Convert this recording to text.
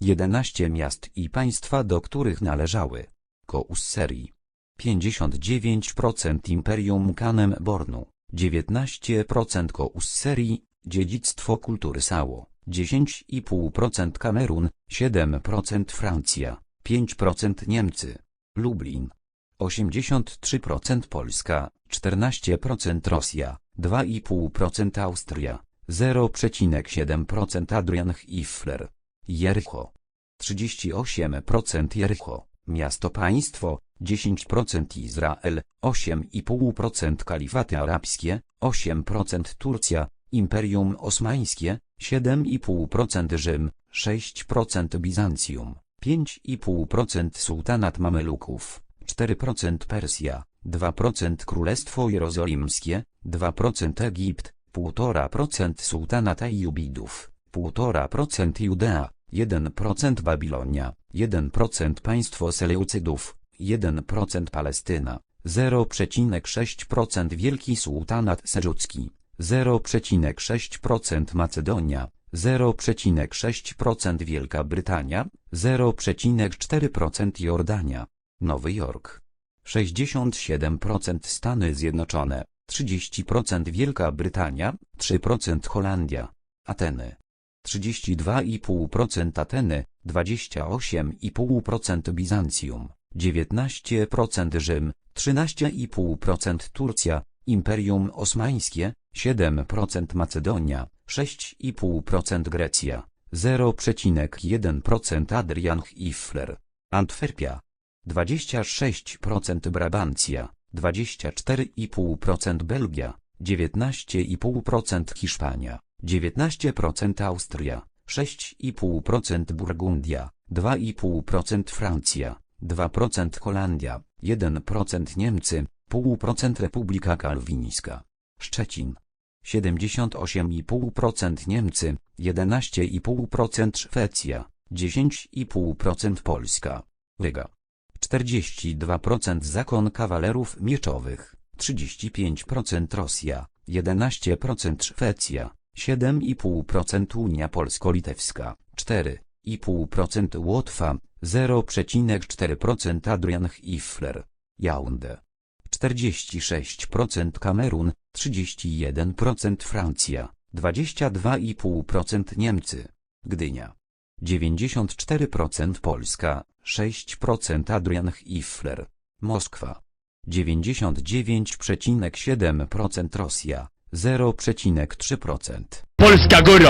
11 miast i państwa do których należały. Kołus serii. 59% Imperium Kanem Bornu. 19% Kołus serii, Dziedzictwo kultury Sało. 10,5% Kamerun, 7% Francja, 5% Niemcy. Lublin. 83% Polska, 14% Rosja, 2,5% Austria, 0,7% Adrian Hiffler. Jericho. 38% Jericho, miasto państwo, 10% Izrael, 8,5% Kalifaty Arabskie, 8% Turcja, Imperium Osmańskie, 7,5% Rzym, 6% Bizancjum, 5,5% Sułtanat Mameluków, 4% Persja, 2% Królestwo Jerozolimskie, 2% Egipt, 1,5% Sułtanat Ejubidów, 1,5% Judea, 1% Babilonia, 1% Państwo Seleucydów, 1% Palestyna, 0,6% Wielki Sułtanat Serzucki, 0,6% Macedonia, 0,6% Wielka Brytania, 0,4% Jordania, Nowy Jork, 67% Stany Zjednoczone, 30% Wielka Brytania, 3% Holandia, Ateny. 32,5% Ateny, 28,5% Bizancjum, 19% Rzym, 13,5% Turcja, Imperium Osmańskie, 7% Macedonia, 6,5% Grecja, 0,1% Adrian Hiffler, Antwerpia, 26% Brabancja, 24,5% Belgia, 19,5% Hiszpania, 19% Austria, 6,5% Burgundia, 2,5% Francja, 2% Holandia, 1% Niemcy, 0,5% Republika Kalwińska. Szczecin. 78,5% Niemcy, 11,5% Szwecja, 10,5% Polska. Ryga. 42% Zakon Kawalerów Mieczowych, 35% Rosja, 11% Szwecja, 7,5% Unia Polsko-Litewska, 4,5% Łotwa, 0,4% Adrian Hiffler, Yaounde. 46% Kamerun, 31% Francja, 22,5% Niemcy, Gdynia. 94% Polska, 6% Adrian Hiffler, Moskwa. 99,7% Rosja, 0,3%. Polska góra!